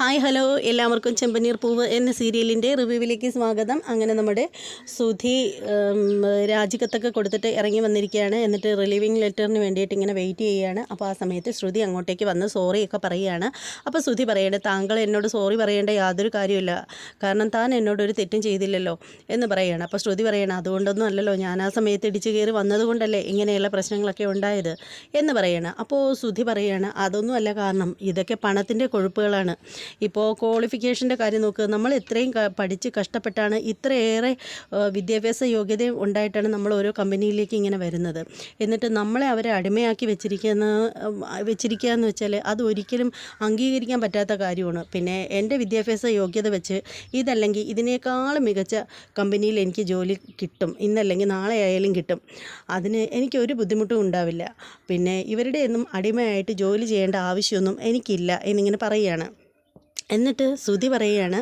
Hi hello. എല്ലാവർക്കും ചെമ്പനീർ പൂവ് എന്ന സീരിയലിന്റെ റിവ്യൂവിലേക്ക് സ്വാഗതം. അങ്ങനെ നമ്മുടെ സുധി രാജിക്കത്തൊക്കെ കൊടുത്തിട്ട് ഇറങ്ങി വന്നിരിക്കുകയാണ്. എന്നിട്ട് റിലീവിങ് ലെറ്ററിന് വേണ്ടിയിട്ട് ഇങ്ങനെ വെയിറ്റ് ചെയ്യുകയാണ്. അപ്പോൾ ആ സമയത്ത് ശ്രുതി അങ്ങോട്ടേക്ക് വന്ന് സോറിയൊക്കെ പറയുകയാണ്. അപ്പോൾ സുധി പറയേണ്ടത് താങ്കൾ എന്നോട് സോറി പറയേണ്ട യാതൊരു കാര്യമില്ല കാരണം താൻ എന്നോട് ഒരു തെറ്റും ചെയ്തില്ലല്ലോ എന്ന് പറയുകയാണ് അപ്പോൾ ശ്രുതി പറയണം അതുകൊണ്ടൊന്നും അല്ലല്ലോ. ഞാൻ ആ സമയത്ത് ഇടിച്ചു കയറി വന്നതുകൊണ്ടല്ലേ ഇങ്ങനെയുള്ള പ്രശ്നങ്ങളൊക്കെ ഉണ്ടായത് എന്ന് പറയണം. അപ്പോൾ സുധി പറയാണ് അതൊന്നുമല്ല കാരണം ഇതൊക്കെ പണത്തിന്റെ കൊഴുപ്പുകളാണ്. ഇപ്പോൾ ക്വാളിഫിക്കേഷന്റെ കാര്യം നോക്കുക നമ്മൾ ഇത്രയും പഠിച്ച് കഷ്ടപ്പെട്ടാണ് ഇത്രയേറെ വിദ്യാഭ്യാസ യോഗ്യത ഉണ്ടായിട്ടാണ് നമ്മൾ ഓരോ കമ്പനിയിലേക്ക് ഇങ്ങനെ വരുന്നത്. എന്നിട്ട് നമ്മളെ അവരെ അടിമയാക്കി വെച്ചിരിക്കുന്ന വെച്ചിരിക്കുക എന്ന് വെച്ചാൽ അത് ഒരിക്കലും അംഗീകരിക്കാൻ പറ്റാത്ത കാര്യമാണ്. പിന്നെ എന്റെ വിദ്യാഭ്യാസ യോഗ്യത വെച്ച് ഇതല്ലെങ്കിൽ ഇതിനേക്കാളും മികച്ച കമ്പനിയിൽ എനിക്ക് ജോലി കിട്ടും. ഇന്നല്ലെങ്കിൽ നാളെ ആയാലും കിട്ടും. അതിന് എനിക്കൊരു ബുദ്ധിമുട്ടും ഉണ്ടാവില്ല. പിന്നെ ഇവരുടെ ഒന്നും അടിമയായിട്ട് ജോലി ചെയ്യേണ്ട ആവശ്യമൊന്നും എനിക്കില്ല എന്നിങ്ങനെ പറയുകയാണ്. എന്നിട്ട് ശ്രുതി പറയുകയാണ്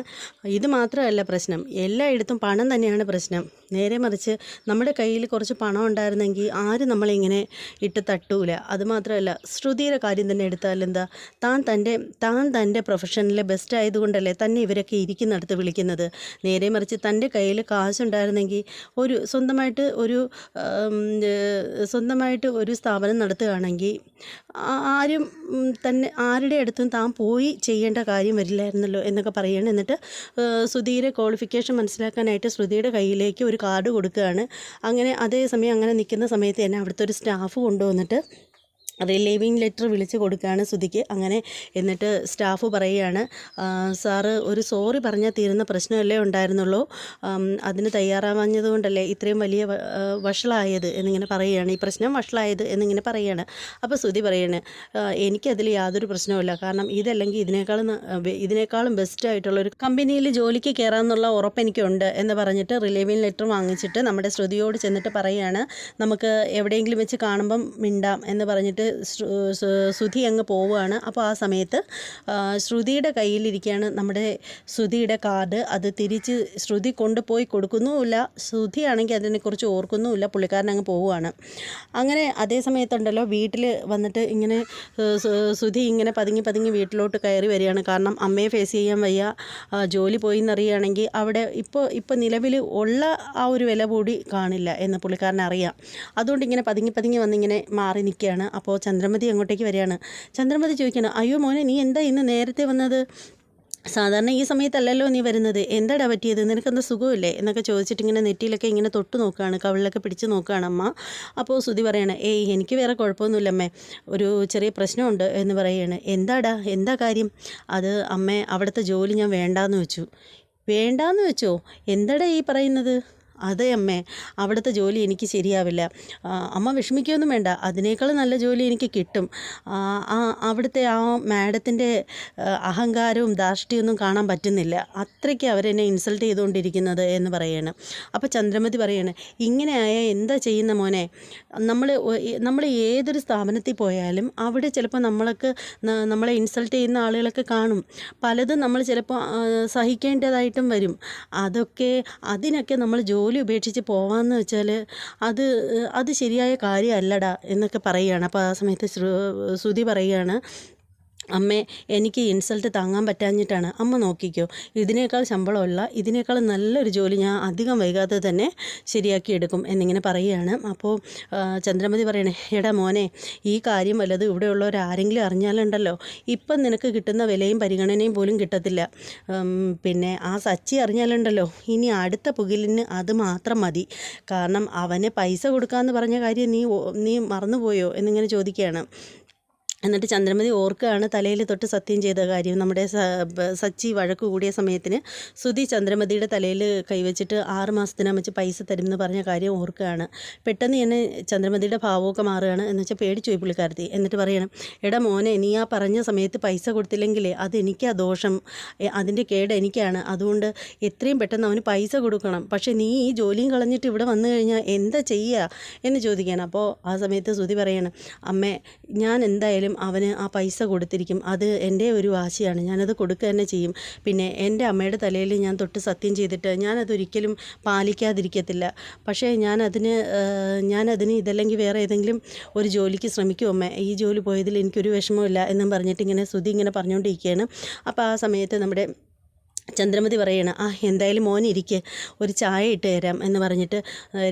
ഇത് മാത്രമല്ല പ്രശ്നം. എല്ലായിടത്തും പണം തന്നെയാണ് പ്രശ്നം. നേരെ മറിച്ച് നമ്മുടെ കയ്യിൽ കുറച്ച് പണം ഉണ്ടായിരുന്നെങ്കിൽ ആരും നമ്മളിങ്ങനെ ഇട്ട് തട്ടൂല. അതുമാത്രമല്ല ശ്രുതിയുടെ കാര്യം തന്നെ എടുത്താൽ എന്താ? താൻ തന്റെ താൻ തന്റെ പ്രൊഫഷനിലെ ബെസ്റ്റ് ആയതുകൊണ്ടല്ലേ തന്നെ ഇവരൊക്കെ ഇരിക്കുന്നിടത്ത് വിളിക്കുന്നത്. നേരെ മറിച്ച് തന്റെ കയ്യിൽ കാശുണ്ടായിരുന്നെങ്കിൽ ഒരു സ്വന്തമായിട്ട് ഒരു സ്വന്തമായിട്ട് ഒരു സ്ഥാപനം നടത്തുകയാണെങ്കിൽ ആരും തന്നെ ആരുടെ അടുത്തും താൻ പോയി ചെയ്യേണ്ട കാര്യം വരില്ലായിരുന്നല്ലോ എന്നൊക്കെ പറയുകയാണ്. എന്നിട്ട് സുധീരെ ക്വാളിഫിക്കേഷൻ മനസ്സിലാക്കാനായിട്ട് ശ്രുതിയുടെ കയ്യിലേക്ക് ഒരു കാർഡ് കൊടുക്കുകയാണ്. അങ്ങനെ അതേസമയം അങ്ങനെ നിൽക്കുന്ന സമയത്ത് തന്നെ അവിടുത്തെ ഒരു സ്റ്റാഫ് കൊണ്ടുവന്നിട്ട് റിലീവിങ് ലെറ്റർ വിളിച്ച് കൊടുക്കുകയാണ് ശ്രുതിക്ക്. അങ്ങനെ എന്നിട്ട് സ്റ്റാഫ് പറയുകയാണ് "ആ, സാറ് ഒരു സോറി പറഞ്ഞാൽ തീരുന്ന പ്രശ്നമല്ലേ ഉണ്ടായിരുന്നുള്ളൂ. അതിന് തയ്യാറാവാഞ്ഞത് കൊണ്ടല്ലേ ഇത്രയും വലിയ വഷളായത്? എന്നിങ്ങനെ പറയുകയാണ്. ഈ പ്രശ്നം വഷളായത് എന്നിങ്ങനെ പറയുകയാണ്. അപ്പോൾ ശ്രുതി പറയാണ് "ആ, എനിക്കതിൽ യാതൊരു പ്രശ്നവുമില്ല. കാരണം ഇതല്ലെങ്കിൽ ഇതിനേക്കാളും ഇതിനേക്കാളും ബെസ്റ്റായിട്ടുള്ള ഒരു കമ്പനിയിൽ ജോലിക്ക് കയറാമെന്നുള്ള ഉറപ്പ് എനിക്കുണ്ട് എന്ന് പറഞ്ഞിട്ട് റിലീവിങ് ലെറ്റർ വാങ്ങിച്ചിട്ട് നമ്മുടെ ശ്രുതിയോട് ചെന്നിട്ട് പറയുകയാണ് നമുക്ക് എവിടെയെങ്കിലും വെച്ച് കാണുമ്പം മിണ്ടാം എന്ന് പറഞ്ഞിട്ട് ശ്രു- സു- സുധി അങ്ങ് പോവുകയാണ്. അപ്പോൾ ആ സമയത്ത് ശ്രുതിയുടെ കയ്യിലിരിക്കുകയാണ് നമ്മുടെ ശ്രുതിയുടെ കാർഡ്. അത് തിരിച്ച് ശ്രുതി കൊണ്ടുപോയി കൊടുക്കുന്നുമില്ല. ശ്രുതിയാണെങ്കിൽ അതിനെക്കുറിച്ച് ഓർക്കുന്നുമില്ല. പുള്ളിക്കാരൻ അങ്ങ് പോവുകയാണ്. അങ്ങനെ അതേ സമയത്തുണ്ടല്ലോ വീട്ടിൽ വന്നിട്ട് ഇങ്ങനെ ശ്രുതി ഇങ്ങനെ പതുങ്ങി പതുങ്ങി വീട്ടിലോട്ട് കയറി വരികയാണ്. കാരണം അമ്മയെ ഫേസ് ചെയ്യാൻ വയ്യ. ജോലി പോയി എന്നറിയുകയാണെങ്കിൽ അവിടെ ഇപ്പോൾ ഇപ്പോൾ നിലവിൽ ഉള്ള ആ ഒരു വില കൂടി കാണില്ല എന്ന് പുള്ളിക്കാരൻ അറിയാം. അതുകൊണ്ട് ഇങ്ങനെ പതുങ്ങി പതുങ്ങി വന്നിങ്ങനെ മാറി നിൽക്കുകയാണ്. അപ്പോൾ ചന്ദ്രമതി അങ്ങോട്ടേക്ക് വരികയാണ്. ചന്ദ്രമതി ചോദിക്കണം അയ്യോ മോനെ നീ എന്താ ഇന്ന് നേരത്തെ വന്നത്? സാധാരണ ഈ സമയത്തല്ലല്ലോ നീ വരുന്നത്. എന്താടാ പറ്റിയത്? നിനക്കെന്താ സുഖമില്ലേ? എന്നൊക്കെ ചോദിച്ചിട്ട് ഇങ്ങനെ നെറ്റിയിലൊക്കെ ഇങ്ങനെ തൊട്ട് നോക്കുകയാണ് കവിളിലൊക്കെ പിടിച്ച് നോക്കുകയാണ് അമ്മ. അപ്പോൾ സുതി പറയണ ഏയ് എനിക്ക് വേറെ കുഴപ്പമൊന്നുമില്ല അമ്മേ. ഒരു ചെറിയ പ്രശ്നമുണ്ട് എന്ന് പറയുകയാണ്. എന്താടാ? എന്താ കാര്യം? അത് അമ്മേ അവിടുത്തെ ജോലി ഞാൻ വേണ്ടാന്ന് വെച്ചു. വേണ്ടാന്ന് വെച്ചോ? എന്താടാ ഈ പറയുന്നത്? അതെ അമ്മേ അവിടുത്തെ ജോലി എനിക്ക് ശരിയാവില്ല. അമ്മ വിഷമിക്കുകയൊന്നും വേണ്ട. അതിനേക്കാൾ നല്ല ജോലി എനിക്ക് കിട്ടും. അവിടുത്തെ ആ മാഡത്തിന്റെ അഹങ്കാരവും ധാർഷ്ട്യമൊന്നും കാണാൻ പറ്റുന്നില്ല. അത്രയ്ക്ക് അവരെന്നെ ഇൻസൾട്ട് ചെയ്തുകൊണ്ടിരിക്കുന്നത് എന്ന് പറയാണ്. അപ്പോൾ ചന്ദ്രമതി പറയാണ് ഇങ്ങനെ ആയാൽ എന്താ ചെയ്യുന്ന മോനെ? നമ്മൾ നമ്മൾ ഏതൊരു സ്ഥാപനത്തിൽ പോയാലും അവിടെ ചിലപ്പോൾ നമ്മൾക്ക് നമ്മളെ ഇൻസൾട്ട് ചെയ്യുന്ന ആളുകളൊക്കെ കാണും. പലതും നമ്മൾ ചിലപ്പോൾ സഹിക്കേണ്ടതായിട്ടും വരും. അതൊക്കെ അതിനൊക്കെ നമ്മൾ ജോലി ഉപേക്ഷിച്ച് പോവാന്ന് വെച്ചാൽ അത് അത് ശരിയായ കാര്യമല്ലടാ എന്നൊക്കെ പറയുകയാണ്. അപ്പോൾ ആ സമയത്ത് ശ്രു ശ്രുതി പറയുകയാണ് അമ്മേ എനിക്ക് ഇൻസൾട്ട് താങ്ങാൻ പറ്റാഞ്ഞിട്ടാണ്. അമ്മ നോക്കിക്കോ. ഇതിനേക്കാൾ ശമ്പളമുള്ള ഇതിനേക്കാൾ നല്ലൊരു ജോലി ഞാൻ അധികം വൈകാതെ തന്നെ ശരിയാക്കി എടുക്കും എന്നിങ്ങനെ പറയുകയാണ്. അപ്പോൾ ചന്ദ്രമതി പറയണേ എടാ മോനെ ഈ കാര്യം വല്ലത് ഇവിടെയുള്ളവർ ആരെങ്കിലും അറിഞ്ഞാലുണ്ടല്ലോ. ഇപ്പം നിനക്ക് കിട്ടുന്ന വിലയും പരിഗണനയും പോലും കിട്ടത്തില്ല. പിന്നെ ആ സച്ചി അറിഞ്ഞാലുണ്ടല്ലോ. ഇനി അടുത്ത പുകിലിന് അത് മാത്രം മതി. കാരണം അവന് പൈസ കൊടുക്കാമെന്ന് പറഞ്ഞ കാര്യം നീ നീ മറന്നുപോയോ? എന്നിങ്ങനെ ചോദിക്കുകയാണ്. എന്നിട്ട് ചന്ദ്രമതി ഓർക്കുകയാണ് തലയിൽ തൊട്ട് സത്യം ചെയ്ത കാര്യം. നമ്മുടെ സച്ചി വഴക്ക് കൂടിയ സമയത്തിന് സുധി ചന്ദ്രമതിയുടെ തലയിൽ കൈവച്ചിട്ട് ആറ് മാസത്തിനാ വെച്ച് പൈസ തരും എന്ന് പറഞ്ഞ കാര്യം ഓർക്കുകയാണ്. പെട്ടെന്ന് തന്നെ ചന്ദ്രമതിയുടെ ഭാവമൊക്കെ മാറുകയാണ്. എന്ന് വെച്ചാൽ പേടിച്ചു പോയി പുള്ളിക്കാരത്തി. എന്നിട്ട് പറയണം എടാ മോനെ നീ ആ പറഞ്ഞ സമയത്ത് പൈസ കൊടുത്തില്ലെങ്കിലേ അത് എനിക്കാ ദോഷം. അതിന്റെ കേട് എനിക്കാണ്. അതുകൊണ്ട് എത്രയും പെട്ടെന്ന് അവന് പൈസ കൊടുക്കണം. പക്ഷേ നീ ഈ ജോലിയും കളഞ്ഞിട്ട് ഇവിടെ വന്നു കഴിഞ്ഞാൽ എന്താ ചെയ്യുക എന്ന് ചോദിക്കുകയാണ്. അപ്പോൾ ആ സമയത്ത് സുധി പറയണം അമ്മേ ഞാൻ എന്തായാലും എന്തായാലും അവന് ആ പൈസ കൊടുത്തിരിക്കും. അത് എന്റെ ഒരു വാശിയാണ്. ഞാനത് കൊടുക്കുക തന്നെ ചെയ്യും. പിന്നെ എന്റെ അമ്മയുടെ തലയിൽ ഞാൻ തൊട്ട് സത്യം ചെയ്തിട്ട് ഞാനതൊരിക്കലും പാലിക്കാതിരിക്കത്തില്ല. പക്ഷേ ഞാനതിന് ഞാനതിന് ഇതല്ലെങ്കിൽ വേറെ ഏതെങ്കിലും ഒരു ജോലിക്ക് ശ്രമിക്കും അമ്മ? ഈ ജോലി പോയതിൽ എനിക്കൊരു വിഷമമില്ല എന്നും പറഞ്ഞിട്ട് ഇങ്ങനെ ശ്രുതി ഇങ്ങനെ പറഞ്ഞുകൊണ്ടിരിക്കുകയാണ്. അപ്പോൾ ആ സമയത്ത് നമ്മുടെ ചന്ദ്രമതി പറയണം ആ എന്തായാലും മോൻ ഇരിക്ക് ഒരു ചായ ഇട്ട് തരാം എന്ന് പറഞ്ഞിട്ട്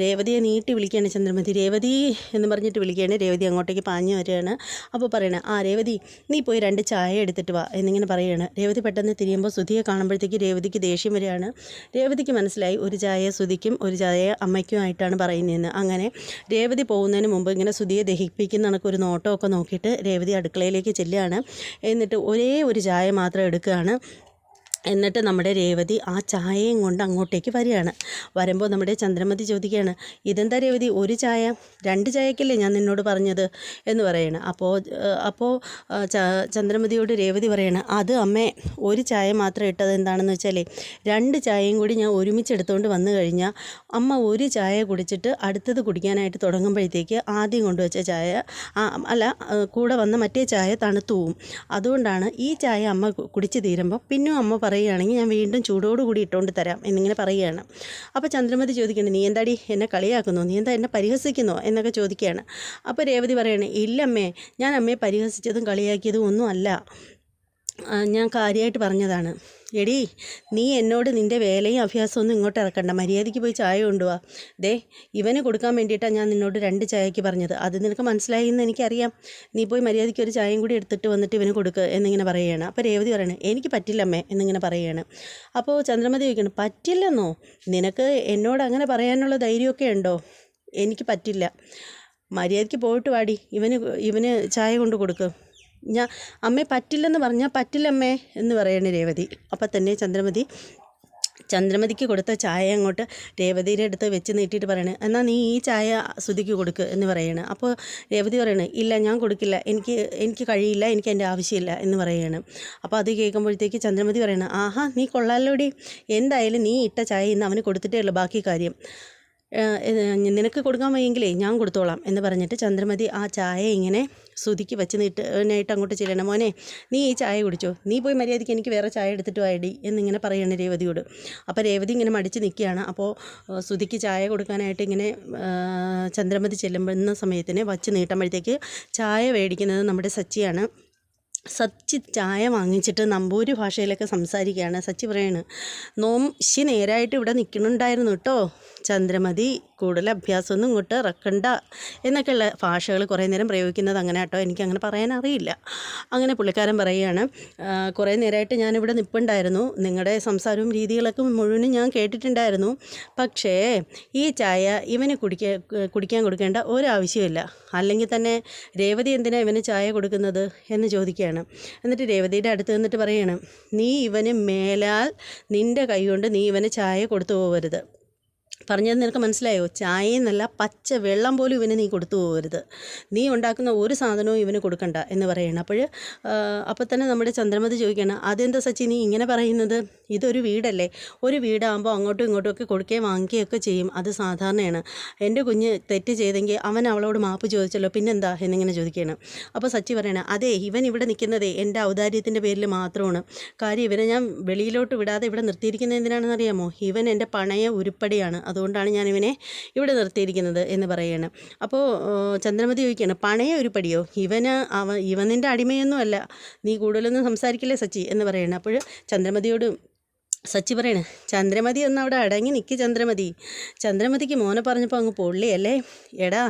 രേവതിയെ നീട്ടി വിളിക്കുകയാണ് ചന്ദ്രമതി. രേവതി എന്ന് പറഞ്ഞിട്ട് വിളിക്കുകയാണ് രേവതി അങ്ങോട്ടേക്ക് പാഞ്ഞു വരികയാണ്. അപ്പോൾ പറയണ ആ രേവതി നീ പോയി രണ്ട് ചായ എടുത്തിട്ട് വാ എന്നിങ്ങനെ പറയുകയാണ് രേവതി പെട്ടെന്ന് തിരിയുമ്പോൾ സുധിയെ കാണുമ്പോഴത്തേക്ക് രേവതിക്ക് ദേഷ്യം വരികയാണ്. രേവതിക്ക് മനസ്സിലായി ഒരു ചായ സുധിക്കും ഒരു ചായ അമ്മയ്ക്കുമായിട്ടാണ് പറയുന്നതെന്ന്. അങ്ങനെ രേവതി പോകുന്നതിന് മുമ്പ് ഇങ്ങനെ സുധിയെ ദഹിപ്പിക്കുന്ന കണക്ക് ഒരു നോട്ടമൊക്കെ നോക്കിയിട്ട് രേവതി അടുക്കളയിലേക്ക് ചെല്ലുകയാണ്. എന്നിട്ട് ഒരേ ഒരു ചായ മാത്രം എടുക്കുകയാണ്. എന്നിട്ട് നമ്മുടെ രേവതി ആ ചായയും കൊണ്ട് അങ്ങോട്ടേക്ക് വരികയാണ്. വരുമ്പോൾ നമ്മുടെ ചന്ദ്രമതി ചോദിക്കുകയാണ് ഇതെന്താ രേവതി ഒരു ചായ? രണ്ട് ചായക്കല്ലേ ഞാൻ നിന്നോട് പറഞ്ഞത്? എന്ന് പറയണം. അപ്പോൾ അപ്പോൾ ചന്ദ്രമതിയോട് രേവതി പറയണം അത് അമ്മേ ഒരു ചായ മാത്രം ഇട്ടത് എന്താണെന്ന് വെച്ചാലേ രണ്ട് ചായയും കൂടി ഞാൻ ഒരുമിച്ച് എടുത്തുകൊണ്ട് വന്നു കഴിഞ്ഞാൽ അമ്മ ഒരു ചായ കുടിച്ചിട്ട് അടുത്തത് കുടിക്കാനായിട്ട് തുടങ്ങുമ്പോഴത്തേക്ക് ആദ്യം കൊണ്ടുവച്ച ചായ അല്ല കൂടെ വന്ന മറ്റേ ചായ തണുത്തു പോവും. അതുകൊണ്ടാണ് ഈ ചായ അമ്മ കുടിച്ച് തീരുമ്പോൾ പിന്നും അമ്മ പറയുകയാണെങ്കിൽ ഞാൻ വീണ്ടും ചൂടോടുകൂടി ഇട്ടുകൊണ്ട് തരാം എന്നിങ്ങനെ പറയുകയാണ്. അപ്പോൾ ചന്ദ്രമതി ചോദിക്കുന്നത് നീ എന്താടി എന്നെ കളിയാക്കുന്നു? നീ എന്താ എന്നെ പരിഹസിക്കുന്നോ? എന്നൊക്കെ ചോദിക്കുകയാണ്. അപ്പോൾ രേവതി പറയണേ ഇല്ലമ്മേ ഞാൻ അമ്മയെ പരിഹസിച്ചതും കളിയാക്കിയതും ഒന്നും അല്ല. ഞാൻ കാര്യമായിട്ട് പറഞ്ഞതാണ്. എടി നീ എന്നോട് നിന്റെ വേലയും അഭ്യാസവും ഒന്നും ഇങ്ങോട്ട് ഇറക്കണ്ട. മര്യാദയ്ക്ക് പോയി ചായ കൊണ്ടുപോവാ ദേ ഇവന് കൊടുക്കാൻ വേണ്ടിയിട്ടാണ് ഞാൻ നിന്നോട് രണ്ട് ചായക്ക് പറഞ്ഞത്. അത് നിനക്ക് മനസ്സിലായി എന്ന് എനിക്കറിയാം. നീ പോയി മര്യാദയ്ക്ക് ഒരു ചായയും കൂടി എടുത്തിട്ട് വന്നിട്ട് ഇവന് കൊടുക്കുക എന്നിങ്ങനെ പറയുകയാണ്. അപ്പോൾ രേവതി പറയണേ എനിക്ക് പറ്റില്ലമ്മേ എന്നിങ്ങനെ പറയുകയാണ്. അപ്പോൾ ചന്ദ്രമതി ചോദിക്കണം പറ്റില്ലെന്നോ? നിനക്ക് എന്നോട് അങ്ങനെ പറയാനുള്ള ധൈര്യമൊക്കെ ഉണ്ടോ? എനിക്ക് പറ്റില്ല. മര്യാദയ്ക്ക് പോയിട്ട് വാടി. ഇവന് ഇവന് ചായ കൊണ്ട് കൊടുക്കുക ഞാൻ അമ്മേ പറ്റില്ലെന്ന് പറഞ്ഞാൽ പറ്റില്ലമ്മേ എന്ന് പറയണ രേവതി. അപ്പം തന്നെ ചന്ദ്രമതി ചന്ദ്രമതിക്ക് കൊടുത്ത ചായ അങ്ങോട്ട് രേവതിയുടെ അടുത്ത് വെച്ച് നീട്ടിയിട്ട് പറയണേ എന്നാൽ നീ ഈ ചായ ശ്രുതിക്ക് കൊടുക്ക് എന്ന് പറയണ്. അപ്പോൾ രേവതി പറയണേ ഇല്ല ഞാൻ കൊടുക്കില്ല. എനിക്ക് എനിക്ക് കഴിയില്ല എനിക്ക് എന്റെ ആവശ്യമില്ല എന്ന് പറയാണ്. അപ്പോൾ അത് കേൾക്കുമ്പോഴത്തേക്ക് ചന്ദ്രമതി പറയണേ ആഹാ നീ കൊള്ളാലോടി. എന്തായാലും നീ ഇട്ട ചായ ഇന്ന് അവന് കൊടുത്തിട്ടേ ഉള്ളൂ ബാക്കി കാര്യം. നിനക്ക് കൊടുക്കാൻ വയ്യെങ്കിലേ ഞാൻ കൊടുത്തോളാം എന്ന് പറഞ്ഞിട്ട് ചന്ദ്രമതി ആ ചായ ഇങ്ങനെ സുതിക്ക് വെച്ച് നീട്ടാനായിട്ട് അങ്ങോട്ട് ചെല്ലണം. മോനെ നീ ഈ ചായ കുടിച്ചോ? നീ പോയി മര്യാദയ്ക്ക് എനിക്ക് വേറെ ചായ എടുത്തിട്ട് വായടി എന്നിങ്ങനെ പറയാണ് രേവതിയോട്. അപ്പോൾ രേവതി ഇങ്ങനെ മടിച്ച് നിൽക്കുകയാണ്. അപ്പോൾ സുതിക്ക് ചായ കൊടുക്കാനായിട്ട് ഇങ്ങനെ ചന്ദ്രമതി ചെല്ലുമ്പോൾ സമയത്തിന് വച്ച് നീട്ടുമ്പോഴത്തേക്ക് ചായ മേടിക്കുന്നത് നമ്മുടെ സച്ചിയാണ്. സച്ചി ചായ വാങ്ങിച്ചിട്ട് നമ്പൂരി ഭാഷയിലൊക്കെ സംസാരിക്കുകയാണ്. സച്ചി പറയാണ് നോം ശി നേരായിട്ട് ഇവിടെ നിൽക്കുന്നുണ്ടായിരുന്നു കേട്ടോ. ചന്ദ്രമതി കൂടുതൽ അഭ്യാസമൊന്നും ഇങ്ങോട്ട് ഇറക്കണ്ട എന്നൊക്കെയുള്ള ഭാഷകൾ കുറേ നേരം പ്രയോഗിക്കുന്നത് അങ്ങനെ കേട്ടോ. എനിക്ക് അങ്ങനെ പറയാൻ അറിയില്ല. അങ്ങനെ പുള്ളിക്കാരൻ പറയുകയാണ് "ആ, കുറേ നേരമായിട്ട് ഞാനിവിടെ നിൽപ്പുണ്ടായിരുന്നു നിങ്ങളുടെ സംസാരവും രീതികളൊക്കെ മുഴുവനും ഞാൻ കേട്ടിട്ടുണ്ടായിരുന്നു. പക്ഷേ ഈ ചായ ഇവന് കുടിക്കാൻ കുടിക്കാൻ കൊടുക്കേണ്ട ഒരാവശ്യമില്ല. അല്ലെങ്കിൽ തന്നെ രേവതി എന്തിനാ ഇവന് ചായ കൊടുക്കുന്നത്? എന്ന് ചോദിക്കുകയാണ്. എന്നിട്ട് രേവതിയുടെ അടുത്ത് നിന്നിട്ട് പറയുകയാണ് നീ ഇവന് മേലാൽ നിന്റെ കൈ കൊണ്ട് നീ ഇവന് ചായ കൊടുത്തു പോകരുത് പറഞ്ഞത് നിനക്ക് മനസ്സിലായോ? ചായ എന്നല്ല പച്ച വെള്ളം പോലും ഇവന് നീ കൊടുത്തു പോകരുത്. നീ ഉണ്ടാക്കുന്ന ഒരു സാധനവും ഇവന് കൊടുക്കണ്ട എന്ന് പറയണം. അപ്പോൾ അപ്പോൾ തന്നെ നമ്മുടെ ചന്ദ്രമതി ചോദിക്കണം അതെന്താ സച്ചി നീ ഇങ്ങനെ പറയുന്നത്? ഇതൊരു വീടല്ലേ? ഒരു വീടാകുമ്പോൾ അങ്ങോട്ടും ഇങ്ങോട്ടും ഒക്കെ കൊടുക്കുകയും വാങ്ങിക്കുകയൊക്കെ ചെയ്യും. അത് സാധാരണയാണ്. എന്റെ കുഞ്ഞ് തെറ്റ് ചെയ്തെങ്കിൽ അവൻ അവളോട് മാപ്പ് ചോദിച്ചല്ലോ പിന്നെന്താ? എന്നിങ്ങനെ ചോദിക്കുകയാണ്. അപ്പോൾ സച്ചി പറയണം അതെ ഇവൻ ഇവിടെ നിൽക്കുന്നതേ എന്റെ ഔദാര്യത്തിന്റെ പേരിൽ മാത്രമാണ്. കാര്യം ഇവനെ ഞാൻ വെളിയിലോട്ട് വിടാതെ ഇവിടെ നിർത്തിയിരിക്കുന്നത് എന്തിനാണെന്ന് അറിയാമോ ഇവൻ എന്റെ പണയ ഉരുപ്പടിയാണ്. അതുകൊണ്ടാണ് ഞാൻ ഇവനെ ഇവിടെ നിർത്തിയിരിക്കുന്നത് എന്ന് പറയുകയാണ്. അപ്പോൾ ചന്ദ്രമതി ചോദിക്കുകയാണ് പണയ ഒരു പടിയോ? ഇവന് അവ ഇവനിന്റെ അടിമയൊന്നുമല്ല. നീ കൂടുതലൊന്നും സംസാരിക്കില്ലേ സച്ചി? എന്ന് പറയുകയാണ്. അപ്പോൾ ചന്ദ്രമതിയോട് സച്ചി പറയണ ചന്ദ്രമതി ഒന്ന് അവിടെ അടങ്ങി നിൽക്ക് ചന്ദ്രമതി. ചന്ദ്രമതിക്ക് മോനെ പറഞ്ഞപ്പോൾ അങ്ങ് പൊള്ളിയല്ലേ? എടാ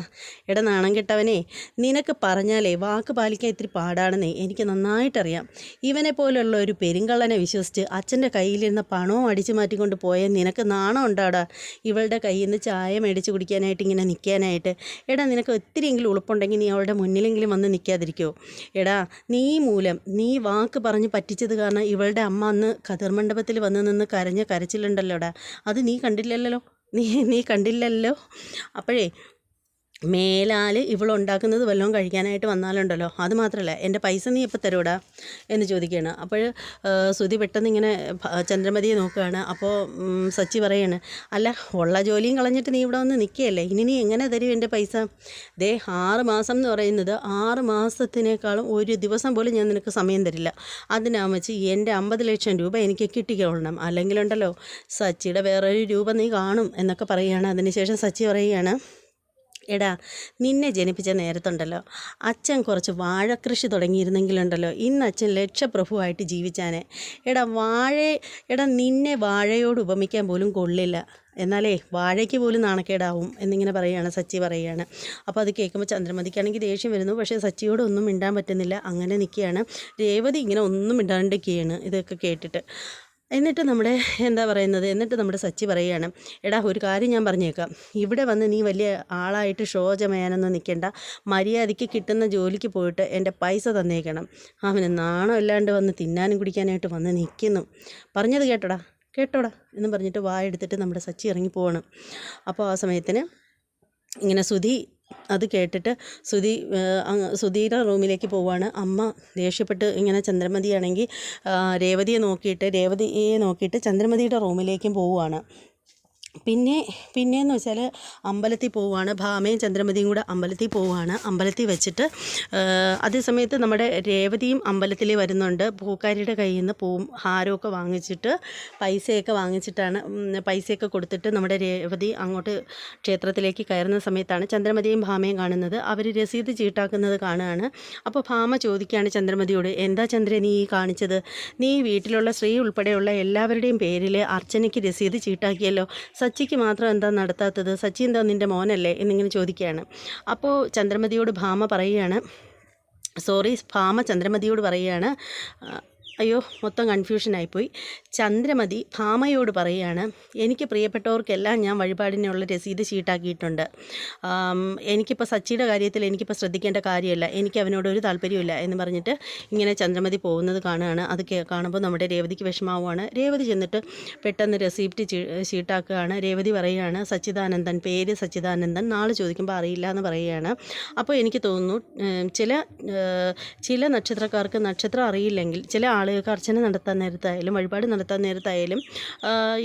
എടാ നാണം കെട്ടവനെ നിനക്ക് പറഞ്ഞാലേ വാക്ക് പാലിക്കാൻ ഇത്തിരി പാടാണെന്നേ എനിക്ക് നന്നായിട്ടറിയാം. ഇവനെ പോലുള്ള ഒരു പെരുങ്കള്ളനെ വിശ്വസിച്ച് അച്ഛന്റെ കയ്യിലിരുന്ന പണവും അടിച്ചു മാറ്റിക്കൊണ്ട് പോയ നിനക്ക് നാണം ഉണ്ടാടാ. ഇവളുടെ കയ്യിൽ നിന്ന് ചായ മേടിച്ച് കുടിക്കാനായിട്ട് ഇങ്ങനെ നിൽക്കാനായിട്ട് എടാ നിനക്ക് ഒത്തിരിയെങ്കിലും ഉളുപ്പുണ്ടെങ്കിൽ നീ അവളുടെ മുന്നിലെങ്കിലും വന്ന് നിൽക്കാതിരിക്കുമോ എടാ നീ മൂലം നീ വാക്ക് പറഞ്ഞ് പറ്റിച്ചത് കാരണം ഇവളുടെ അമ്മ അന്ന് കതിർമണ്ഡപത്തിൽ വന്ന് നിന്ന് കരഞ്ഞ കരച്ചിലുണ്ടല്ലോടാ. അത് നീ കണ്ടില്ലല്ലോ. നീ നീ കണ്ടില്ലല്ലോ. അപ്പോഴേ മേലാൽ ഇവളുണ്ടാക്കുന്നത് വല്ലതും കഴിക്കാനായിട്ട് വന്നാലുണ്ടല്ലോ. അത് മാത്രമല്ല എന്റെ പൈസ നീ എപ്പോൾ തരൂടാ? എന്ന് ചോദിക്കുകയാണ്. അപ്പോൾ ശ്രുതി പെട്ടെന്ന് ഇങ്ങനെ ചന്ദ്രമതിയെ നോക്കുകയാണ്. അപ്പോൾ സച്ചി പറയാണ് അല്ല ഉള്ള ജോലിയും കളഞ്ഞിട്ട് നീ ഇവിടെ വന്ന് നിൽക്കുകയല്ലേ ഇനി നീ എങ്ങനെ തരും എന്റെ പൈസ? ദേ ആറ് മാസം എന്ന് പറയുന്നത് ആറ് മാസത്തിനേക്കാളും ഒരു ദിവസം പോലും ഞാൻ നിനക്ക് സമയം തരില്ല. അതിനാ വെച്ച് എന്റെ അമ്പത് ലക്ഷം രൂപ എനിക്ക് കിട്ടിക്കൊള്ളണം. അല്ലെങ്കിലുണ്ടല്ലോ സച്ചിയുടെ വേറൊരു രൂപ നീ കാണും എന്നൊക്കെ പറയുകയാണ്. അതിനുശേഷം സച്ചി പറയുകയാണ് എടാ നിന്നെ ജനിപ്പിച്ച നേരത്തുണ്ടല്ലോ. അച്ഛൻ കുറച്ച് വാഴക്കൃഷി തുടങ്ങിയിരുന്നെങ്കിലുണ്ടല്ലോ. ഇന്ന് അച്ഛൻ ലക്ഷപ്രഭുവായിട്ട് ജീവിച്ചാനെ. എടാ വാഴ എടാ നിന്നെ വാഴയോട് ഉപമിക്കാൻ പോലും കൊള്ളില്ല. എന്നാലേ വാഴയ്ക്ക് പോലും നാണക്കേടാവും എന്നിങ്ങനെ പറയുകയാണ് സച്ചി പറയുകയാണ്. അപ്പോൾ അത് കേൾക്കുമ്പോൾ ചന്ദ്രമതിക്കാണെങ്കിൽ ദേഷ്യം വരുന്നു. പക്ഷേ സച്ചിയോട് ഒന്നും മിണ്ടാൻ പറ്റുന്നില്ല. അങ്ങനെ നിൽക്കുകയാണ്. രേവതി ഇങ്ങനെ ഒന്നും മിണ്ടാണ്ടിരിക്കുകയാണ്. ഇതൊക്കെ കേട്ടിട്ട്. എന്നിട്ട് നമ്മുടെ എന്താ പറയുന്നത്? എന്നിട്ട് നമ്മുടെ സച്ചി പറയുകയാണ് എടാ ഒരു കാര്യം ഞാൻ പറഞ്ഞേക്കാം. ഇവിടെ വന്ന് നീ വലിയ ആളായിട്ട് ഷോ നിൽക്കേണ്ട മര്യാദയ്ക്ക് കിട്ടുന്ന ജോലിക്ക് പോയിട്ട് എന്റെ പൈസ തന്നേക്കണം. അവന് നാണം ഇല്ലാണ്ട് വന്ന് തിന്നാനും കുടിക്കാനായിട്ട് വന്ന് നിൽക്കുന്നു പറഞ്ഞത് കേട്ടോടാ കേട്ടോടാ എന്ന് പറഞ്ഞിട്ട് വായെടുത്തിട്ട് നമ്മുടെ സച്ചി ഇറങ്ങി പോവാണ് അപ്പോൾ ആ സമയത്തിന് ഇങ്ങനെ സുധി അത് കേട്ടിട്ട് സുധി ഏഹ്, റൂമിലേക്ക് പോവാണ്. അമ്മ ദേഷ്യപ്പെട്ട് ഇങ്ങനെ ചന്ദ്രമതിയാണെങ്കിൽ രേവതിയെ നോക്കിയിട്ട് രേവതിയെ നോക്കിയിട്ട് ചന്ദ്രമതിയുടെ റൂമിലേക്കും പോവുകയാണ് പിന്നെ പിന്നെയെന്ന് വെച്ചാൽ അമ്പലത്തിൽ പോവുകയാണ് ഭാമയും ചന്ദ്രമതിയും കൂടെ അമ്പലത്തിൽ പോവുകയാണ് അമ്പലത്തിൽ വെച്ചിട്ട് അതേ സമയത്ത് നമ്മുടെ രേവതിയും അമ്പലത്തിൽ വരുന്നുണ്ട്. പൂക്കാരിയുടെ കയ്യിൽ നിന്ന് പൂവും ഹാരമൊക്കെ വാങ്ങിച്ചിട്ട് പൈസയൊക്കെ വാങ്ങിച്ചിട്ടാണ് പൈസയൊക്കെ കൊടുത്തിട്ട് നമ്മുടെ രേവതി അങ്ങോട്ട് ക്ഷേത്രത്തിലേക്ക് കയറുന്ന സമയത്താണ് ചന്ദ്രമതിയും ഭാമയും കാണുന്നത്. അവർ രസീത് ചീട്ടാക്കുന്നത് കാണുകയാണ് അപ്പോൾ ഭാമ ചോദിക്കുകയാണ് ചന്ദ്രമതിയോട് എന്താ ചന്ദ്ര നീ കാണിച്ചത്? നീ വീട്ടിലുള്ള സ്ത്രീ ഉൾപ്പെടെയുള്ള എല്ലാവരുടെയും പേരിൽ അർച്ചനയ്ക്ക് രസീത് ചീട്ടാക്കിയല്ലോ. സച്ചിക്ക് മാത്രം എന്താ നടത്താത്തത്? സച്ചി എന്താ നിന്റെ മോനല്ലേ എന്നിങ്ങനെ ചോദിക്കുകയാണ്. അപ്പോൾ ചന്ദ്രമതിയോട് ഭാമ പറയുകയാണ്. സോറി ഭാമ ചന്ദ്രമതിയോട് പറയുകയാണ്. "ആ, അയ്യോ മൊത്തം കൺഫ്യൂഷനായിപ്പോയി. ചന്ദ്രമതി ഭാമയോട് പറയുകയാണ് എനിക്ക് പ്രിയപ്പെട്ടവർക്കെല്ലാം ഞാൻ വഴിപാടിനുള്ള രസീത് ഷീട്ടാക്കിയിട്ടുണ്ട് ആം, എനിക്കിപ്പോൾ സച്ചിയുടെ കാര്യത്തിൽ എനിക്കിപ്പോൾ ശ്രദ്ധിക്കേണ്ട കാര്യമല്ല. എനിക്ക് അവനോട് ഒരു താല്പര്യമില്ല എന്ന് പറഞ്ഞിട്ട് ഇങ്ങനെ ചന്ദ്രമതി പോകുന്നത് കാണുകയാണ്. അത് കാണുമ്പോൾ നമ്മുടെ രേവതിക്ക് വിഷമാവുകയാണ്. രേവതി ചെന്നിട്ട് പെട്ടെന്ന് റെസിപ്റ്റ് ഷീട്ടാക്കുകയാണ് രേവതി പറയുകയാണ് സച്ചിദാനന്ദൻ പേര് സച്ചിദാനന്ദൻ. നാളെ ചോദിക്കുമ്പോൾ അറിയില്ല എന്ന് പറയുകയാണ്. അപ്പോൾ എനിക്ക് തോന്നുന്നു ചില ചില നക്ഷത്രക്കാർക്ക് നക്ഷത്രം അറിയില്ലെങ്കിൽ ചില ആളുകൾക്ക് അർച്ചന നടത്താൻ നേരത്തായാലും വഴിപാട് നടത്താൻ നേരത്തായാലും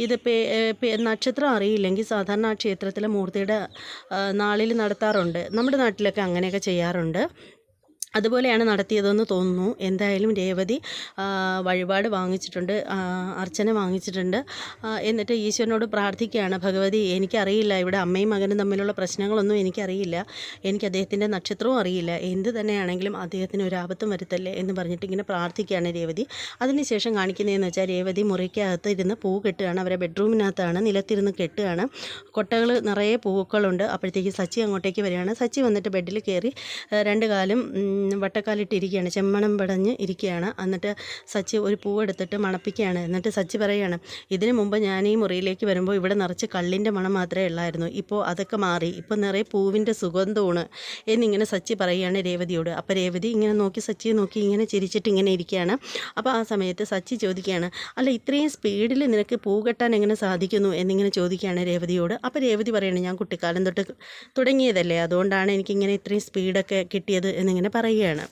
ഇത് നക്ഷത്രം അറിയില്ലെങ്കിൽ സാധാരണ ആ ക്ഷേത്രത്തിലെ മൂർത്തിയുടെ നാളിൽ നടത്താറുണ്ട്. നമ്മുടെ നാട്ടിലൊക്കെ അങ്ങനെയൊക്കെ ചെയ്യാറുണ്ട്. അതുപോലെയാണ് നടത്തിയതെന്ന് തോന്നുന്നു. എന്തായാലും രേവതി വഴിപാട് വാങ്ങിച്ചിട്ടുണ്ട് അർച്ചന വാങ്ങിച്ചിട്ടുണ്ട്. എന്നിട്ട് ഈശ്വരനോട് പ്രാർത്ഥിക്കുകയാണ്. ഭഗവതി എനിക്കറിയില്ല ഇവിടെ അമ്മയും മകനും തമ്മിലുള്ള പ്രശ്നങ്ങളൊന്നും എനിക്കറിയില്ല. എനിക്ക് അദ്ദേഹത്തിന്റെ നക്ഷത്രവും അറിയില്ല. എന്ത് തന്നെയാണെങ്കിലും അദ്ദേഹത്തിന് ഒരു ആപത്തും വരുത്തല്ലേ എന്ന് പറഞ്ഞിട്ട് ഇങ്ങനെ പ്രാർത്ഥിക്കുകയാണ് രേവതി. അതിനുശേഷം കാണിക്കുന്നതെന്ന് വെച്ചാൽ രേവതി മുറിക്കകത്ത് ഇരുന്ന് പൂ കെട്ടുകയാണ്. അവരെ ബെഡ്റൂമിനകത്താണ് നിലത്തിരുന്ന് കെട്ടുകയാണ്. കൊട്ടകൾ നിറയെ പൂക്കളുണ്ട്. അപ്പോഴത്തേക്ക് സച്ചി അങ്ങോട്ടേക്ക് വരികയാണ്. സച്ചി വന്നിട്ട് ബെഡിൽ കയറി രണ്ട് കാലും വട്ടക്കാലിട്ടിരിക്കുകയാണ്. ചെമ്മണം പടഞ്ഞ് ഇരിക്കുകയാണ്. എന്നിട്ട് സച്ചി ഒരു പൂവെടുത്തിട്ട് മണപ്പിക്കുകയാണ്. എന്നിട്ട് സച്ചി പറയുകയാണ് ഇതിനു മുമ്പ് ഞാൻ ഈ മുറിയിലേക്ക് വരുമ്പോൾ ഇവിടെ നിറച്ച് കള്ളിന്റെ മണം മാത്രമേ ഉള്ളായിരുന്നു. ഇപ്പോൾ അതൊക്കെ മാറി. ഇപ്പോൾ നിറയെ പൂവിന്റെ സുഗന്ധമാണ്. എന്നിങ്ങനെ സച്ചി പറയുകയാണ് രേവതിയോട്. അപ്പോൾ രേവതി ഇങ്ങനെ നോക്കി സച്ചിയെ നോക്കി ഇങ്ങനെ ചിരിച്ചിട്ട് ഇങ്ങനെ ഇരിക്കുകയാണ്. അപ്പോൾ ആ സമയത്ത് സച്ചി ചോദിക്കുകയാണ് അല്ല ഇത്രയും സ്പീഡിൽ നിനക്ക് പൂ കെട്ടാൻ എങ്ങനെ സാധിക്കുന്നു? എന്നിങ്ങനെ ചോദിക്കുകയാണ് രേവതിയോട്. അപ്പോൾ രേവതി പറയുകയാണ് ഞാൻ കുട്ടിക്കാലം തൊട്ട് തുടങ്ങിയതല്ലേ. അതുകൊണ്ടാണ് എനിക്കിങ്ങനെ ഇത്രയും സ്പീഡൊക്കെ കിട്ടിയത് എന്നിങ്ങനെ പറയുകയാണ്.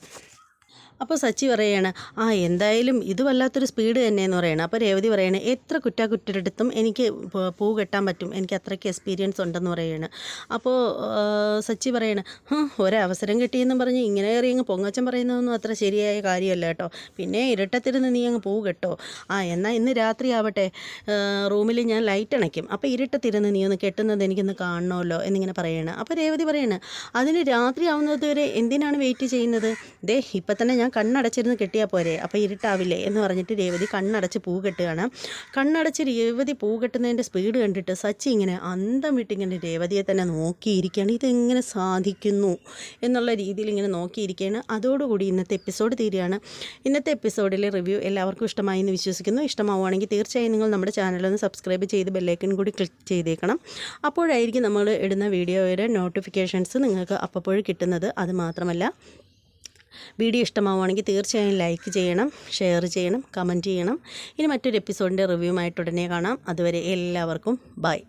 അപ്പോൾ സച്ചി പറയുകയാണ് ആ എന്തായാലും ഇത് വല്ലാത്തൊരു സ്പീഡ് തന്നെയെന്ന് പറയണം. അപ്പോൾ രേവതി പറയണേ എത്ര കുറ്റാകുറ്റടുത്തും എനിക്ക് പ- കെട്ടാൻ പറ്റും. എനിക്ക് അത്രയ്ക്ക് എക്സ്പീരിയൻസ് ഉണ്ടെന്ന് പറയുകയാണ് അപ്പോൾ സച്ചി പറയണ "ഹും, ഒരവസരം കിട്ടിയെന്നും പറഞ്ഞ് ഇങ്ങനെ കയറി അങ്ങ് പൊങ്ങച്ചൻ പറയുന്നതൊന്നും അത്ര ശരിയായ കാര്യമല്ല കേട്ടോ. പിന്നെ ഇരുട്ടത്തിരുന്ന് നീ അങ്ങ് പൂ കെട്ടോ. ആ എന്നാൽ ഇന്ന് രാത്രി ആവട്ടെ. റൂമിൽ ഞാൻ ലൈറ്റ് അണയ്ക്കും. അപ്പോൾ ഇരുട്ടത്തിരുന്ന് നീ ഒന്ന് കെട്ടുന്നത് എനിക്കൊന്ന് കാണണമല്ലോ എന്നിങ്ങനെ പറയണം. അപ്പോൾ രേവതി പറയണ അതിന് രാത്രി ആവുന്നത് വരെ എന്തിനാണ് വെയിറ്റ് ചെയ്യുന്നത്? ദേ ഇപ്പം തന്നെ ഞാൻ കണ്ണടച്ചിരുന്ന് കെട്ടിയാൽ പോരെ അപ്പോൾ ഇരുട്ടാവില്ലേ എന്ന് പറഞ്ഞിട്ട് രേവതി കണ്ണടച്ച് പൂ കെട്ടുകയാണ്. കണ്ണടച്ച് രേവതി പൂ കെട്ടുന്നതിന്റെ സ്പീഡ് കണ്ടിട്ട് സച്ചി ഇങ്ങനെ അന്തം വിട്ടിങ്ങനെ രേവതിയെ തന്നെ നോക്കിയിരിക്കുകയാണ്. ഇതെങ്ങനെ സാധിക്കുന്നു എന്നുള്ള രീതിയിൽ ഇങ്ങനെ നോക്കിയിരിക്കുകയാണ്. അതോടുകൂടി ഇന്നത്തെ എപ്പിസോഡ് തീരുകയാണ്. ഇന്നത്തെ എപ്പിസോഡിലെ റിവ്യൂ എല്ലാവർക്കും ഇഷ്ടമായി എന്ന് വിശ്വസിക്കുന്നു. ഇഷ്ടമാവുകയാണെങ്കിൽ തീർച്ചയായും നിങ്ങൾ നമ്മുടെ ചാനലൊന്ന് സബ്സ്ക്രൈബ് ചെയ്ത് ബെല്ലൈക്കൺ കൂടി ക്ലിക്ക് ചെയ്തേക്കണം. അപ്പോഴായിരിക്കും നമ്മൾ ഇടുന്ന വീഡിയോയുടെ നോട്ടിഫിക്കേഷൻസ് നിങ്ങൾക്ക് അപ്പോഴും കിട്ടുന്നത്. അത് മാത്രമല്ല വീഡിയോ ഇഷ്ടമാവുകയാണെങ്കിൽ തീർച്ചയായും ലൈക്ക് ചെയ്യണം ഷെയർ ചെയ്യണം കമന്റ് ചെയ്യണം. ഇനി മറ്റൊരു എപ്പിസോഡിന്റെ റിവ്യൂമായിട്ട് ഉടനെ കാണാം. അതുവരെ എല്ലാവർക്കും ബൈ.